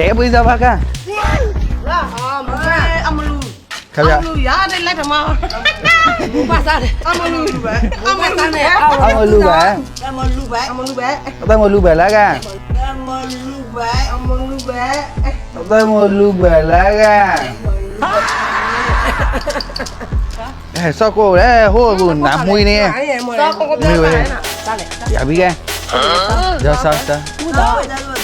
thế bây giờ bác à Amalu ya đây lấy phải mau. Pasar. Amalu bé. Amalu bé. Amalu bé. Amalu bé. Amalu bé. Tay một lu bé lá ga. Amalu bé. Amalu bé. Tay một lu bé lá ga. Eh, sao cô đấy hô buồn nắm mui nè. Sao không có biết. Dạ biết ga. Giờ sao sao?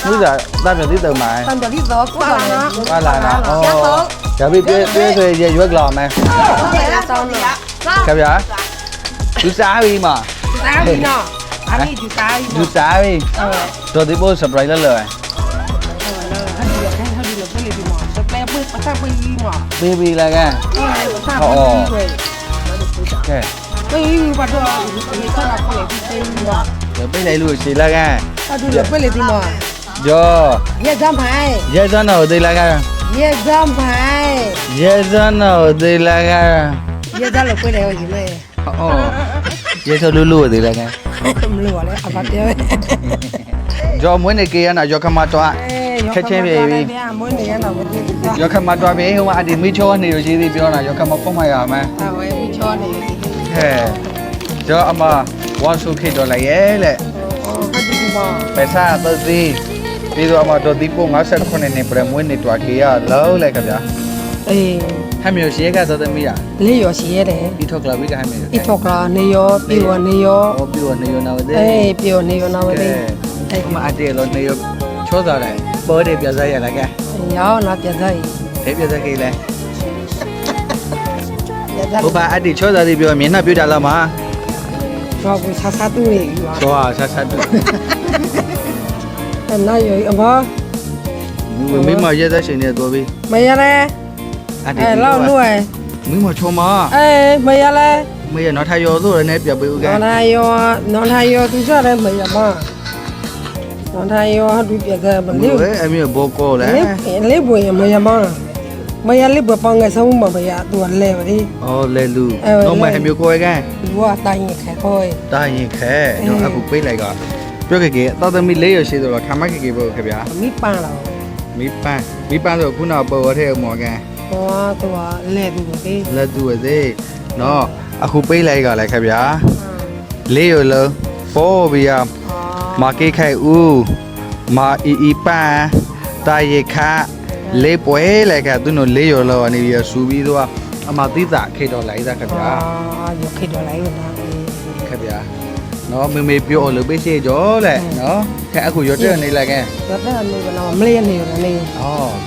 မလူခင်ဗျာအမလူရတယ်လက်ထမဘူပါစားတယ်အမလူပဲအမလူနဲ့အမလူပဲအမလူပဲအမလူပဲအတမလူပဲလားကအမလူပဲအမလူပဲအတမလူပဲလားကအဲစောက်ကိုလေဟိုကနာမွေးနေတော့ကိုပြောတာစားလေရပြီကရစားစားမူးတာတာပြတိတော်မှာတန်တရီတော့ကိုပါနော်ပါလာလားဩရပြီပြပြဆိုရရွက်လာမယ်ဟုတ်တယ်လားတောင်းလို့စားခင်ဗျာသူစားပြီမှာစားပြီနော် အမိဒီစားပြီသူစားပြီတော့ဒီပေါ် surprise လာလဲဘေဘီလာကဲရပိလိုက်လို့ရှိလာကဲယောရဲစမ်းတော့သေးလာကဲရဲစမ်းတော့သေးလာကဲဟောရဲဆိုလူလူသေးလာကဲဂျော်မွေးနေကေရနာယောခမတော့ယောခမတော့ဘေဟိုအဒီမီချောနေလို့ရှိသေးပြောတာယောခမဖုံးမရမယ်ဟဲ့ဂျော်အမဝါဆုခေတော့လိုက်ရဲလေပဲစားတော့သေးပြီး တော့အမတော့ဒီပုံ58နှစ်ပြမွေးနေတော့ကေရလောက်လေခင်ဗျာဟမ်းမျိုးရှိရကသသမီးရလေးရောရှိရတယ်ဒီထောက်ကလာဝိကဟမ်းမျိုးအထောက်ကနေရောပြေဝနေရောဟောပြီးတော့နေရနာဝတဲ့အေးပြေဝနေရောနာဝလေးအဲ့မအတေလို့နေရချောသားတယ်ပေါ်တယ်ပြစားရလားကဲရောင်းလာပြတ်သားကြီးအဲ့ပြစားကေးလဲပြတ်သားဘုဘာအတေချောသားတွေပြောမျက်နှာပြတာလားမတော့ကိုဆာဆာတူနေပြီပါချောဆတ်ဆတ်တူ အဲ့နာရောအမမိမရဲသက်ရှင်နေတော့ပြီမရလဲအတေအဲ့လောက်လို့မိမချောမအေးမရလဲမေရနော်ထရောဆိုရနေပြပေးဦးကဲနော်လာရောနော်လာရောသူကြတယ်မရမနော်လာရောသူပြတ်သားမမလေးလို့အမေဘောကောလဲလေးလေးပွေမရမမရလေးဘပန်းကဆုံးမမရသူလဲပါလေအော်လေလူတော့မဟမျိုးကိုကဲသူကတိုင်းရခဲခေါ်တာရင်ခဲတော့အခုပေးလိုက်က ပြောကေကေတော်သမီလေးရရှိတော့ထမကေကေဘောခင်ဗျာမိပန်းလာမိပန်းမိပန်းဆိုခုနပေါ်ထဲမော်ကန်ဟောသူကလဲသူလေလက်သူရဲ့သေးနော်အခုပေးလိုက်ကလည်းခင်ဗျာလေးရလုံးပေါ်ပြီးရမာကေခိုင်ဦးမာအီအီပန်းတာရခလေးပွဲလိုက်ကသူတို့လေးရလုံးအနေပြီးဆူပြီးတော့အမတိတာခေတော်လိုက်တာခင်ဗျာအာရုပ်ခိတော်လိုက်နာခင်ဗျာ နော်မေမေပြောလို့ပေးရှိကြောလက်နော်ခဲအခုရွတ်တဲ့နေလိုက်ကဲရတဲ့နေကနော်မလေးနေရနေဩ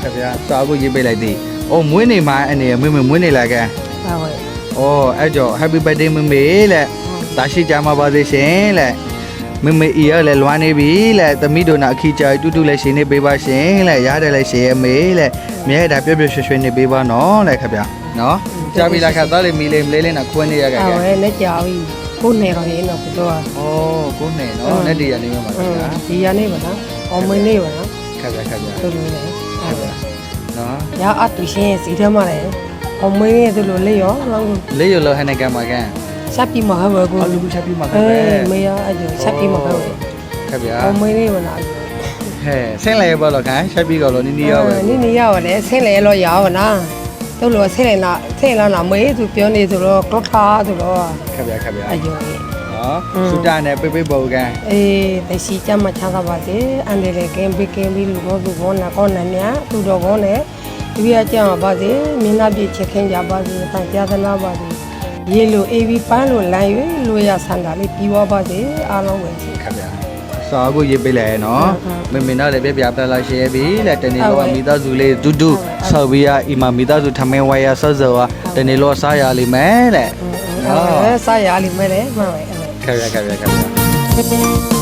ခင်ဗျာစာအခုရေးပေးလိုက်သည်အိုမွေးနေမှာအနေမေမေမွေးနေလိုက်ကဲဟာဝဲ။အော်အဲ့ကြော Happy birthday မမေလက်။တာရှိကြမှာပါသေးရှင်လက်။မမေအီရလည်းလွမ်းနေပြီလက်။သမီးတို့နာအခီကြတူတူလည်းရှင်နေပေးပါရှင်လက်။ရတယ်လည်းရှင်ရမေလက်။မြဲတာပြပြရွှွှွှွှနေပေးပါနော်လက်ခင်ဗျာ။နော်။ကြာပြီလားခါသားလေးမီလေးမလေးလေးနာခွန်းနေရခဲ့ဟာကဲဝဲလက်ကြောင်ကြီး ကိုနေတော့ရင်တော့ကတော့။အော်ကိုနဲ့နော်လက်တရနေမှာပါခင်ဗျာဒီရနေပါနော်အောင်မင်းနေပါနော်။ခင်ဗျာခင်ဗျာသူလိုလေဟာဝဲ။နော်ရအတူရှင်စီထဲမှာလေအောင်မင်းနေသူလိုလေရောလောင်း။လေးရလောဟနေကမှာကန်ဆက်ပြီးမှာဟဲ့ကို။အော်လူချက်ပြီးမှာခအေင်ဗျားမရအကျဆက်ပြီးမှာဟဲ့။ခင်ဗျာအောင်မင်းနေပါနော်။ဟဲ့ဆင်းလိုက်ပါတော့ခင်ချက်ပြီးတော့လို့နီးနီးရောပဲနီးနီးရောက်လေဆင်းလေလို့ရအောင် နော်သူလိုဆင်းလေနာဆင်းလာနာမေးသူပြောနေသူတော့တော့ထားသူတော့။ခင်ဗျာခင်ဗျာအယုံ။နော်။စူတာနဲ့ပိပိဘောကန်အေးတရှိကြမှာချသာပါစေအန်တယ်လေကင်းပေးကင်းပြီးလူတော့သူဘောနာကောနာမြသူတော်ကောနဲ့ဒီပြကြမှာပါစေမင်းနာပြချစ်ခင်ကြပါစေတန်ကြာသနာပါစေရေလိုအေးပြီးပန်းလိုလမ်း၍လူရဆန္ဒလေးပြီးွားပါစေအားလုံးပဲစီခင်ဗျာ စာကိုရေးပေးလိုက်ရနော်မမေနာလည်းပြပြပြလာရှယ်ပြီလက်တနေ့တော့မိသားစုလေးဒူးဒူးဆောက်ပြီးရအီမမိသားစုထမင်းဝါရဆော့ဆော်တနေ့လောစားရလိမ့်မယ်တဲ့အဲဆာရလိမ့်မယ်လေမှန်ပါပဲခင်ဗျာခင်ဗျာခင်ဗျာ